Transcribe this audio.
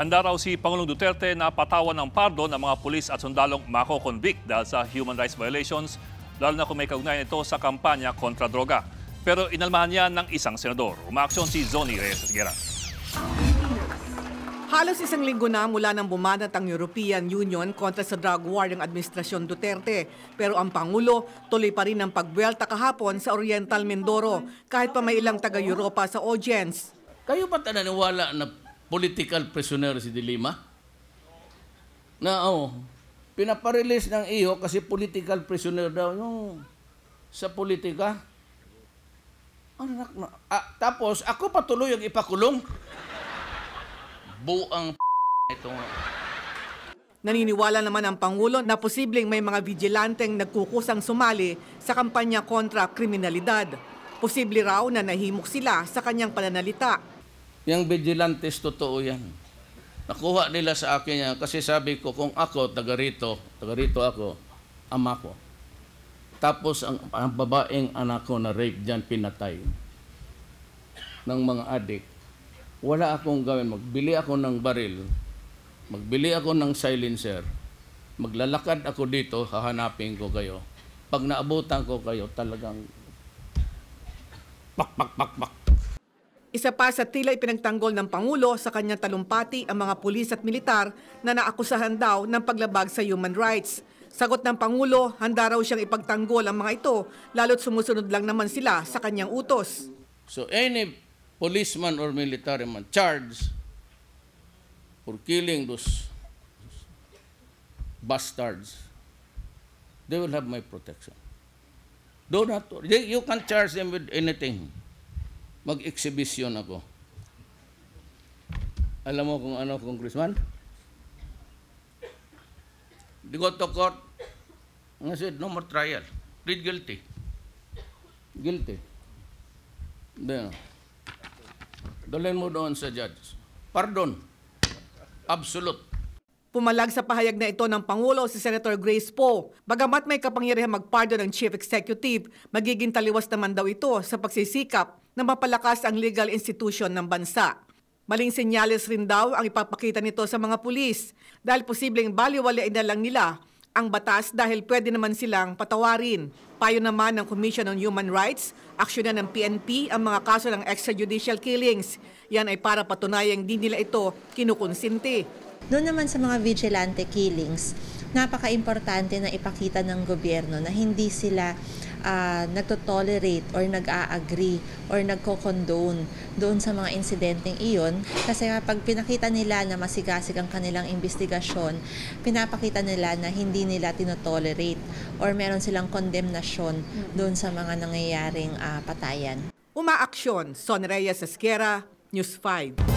Handa raw si Pangulong Duterte na patawan ng pardon ng mga pulis at sundalong mako-convict dahil sa human rights violations, lalo na kung may kaugnayan ito sa kampanya kontra droga. Pero inalmahan yan ng isang senador. Umaaksyon si Zoni Reyes Esguera. Halos isang linggo na mula nang bumanat ang European Union kontra sa drug war ng Administrasyon Duterte. Pero ang Pangulo tuloy pa rin ang pagbuelta kahapon sa Oriental Mindoro kahit pa may ilang taga-Europa sa audience. Kayo ba naniniwala na political prisoner si Dilima? Na oh, pinaparelease ng iyo kasi political prisoner daw yung sa politika. Anak na. Ah, tapos ako patuloy ang ipakulong. Buang ito nga. Naniniwala naman ang Pangulo na posibleng may mga vigilanteng nagkukusang sumali sa kampanya kontra kriminalidad. Posible raw na nahimok sila sa kanyang pananalita. Yung vigilantes, totoo yan. Nakuha nila sa akin yan kasi sabi ko, kung ako, taga rito, taga rito ako, ama ko. Tapos ang, ang babaeng anak ko na rape dyan, pinatay ng mga adik. Wala akong gawin. Magbili ako ng baril. Magbili ako ng silencer. Maglalakad ako dito, hahanapin ko kayo. Pag naabutan ko kayo, talagang pak, pak, pak, pak. Isa pa sa tila ipinagtanggol ng Pangulo sa kanyang talumpati ang mga pulis at militar na naakusahan daw ng paglabag sa human rights. Sagot ng Pangulo, handa raw siyang ipagtanggol ang mga ito, lalo't sumusunod lang naman sila sa kanyang utos. So any policeman or military man charged for killing those bastards, they will have my protection. Do not, you can charge them with anything. Mag-exhibition ako. Alam mo kung ano, congressman? They go to court. I said, no more trial. Plead guilty. Guilty. Then, dalhin mo doon sa judge. Pardon. Absolute. Pumalag sa pahayag na ito ng Pangulo si Senator Grace Poe. Bagamat may kapangyarihan magpardon ng Chief Executive, magiging taliwas naman daw ito sa pagsisikap na mapalakas ang legal institution ng bansa. Maling senyales rin daw ang ipapakita nito sa mga pulis dahil posibleng baliwalain na lang nila ang batas dahil pwede naman silang patawarin. Payo naman ng Commission on Human Rights, aksyonan ng PNP ang mga kaso ng extrajudicial killings. Yan ay para patunayang di nila ito kinukonsinti. Doon naman sa mga vigilante killings, napaka-importante na ipakita ng gobyerno na hindi sila uh, nagtotolerate or nag-a-agree or nagko-condone doon sa mga insidenteng iyon. Kasi kapag pinakita nila na masigasig ang kanilang investigasyon, pinapakita nila na hindi nila tinotolerate or meron silang kondemnasyon doon sa mga nangyayaring uh, patayan. Umaaksyon, Son Reyes Esquera, News 5.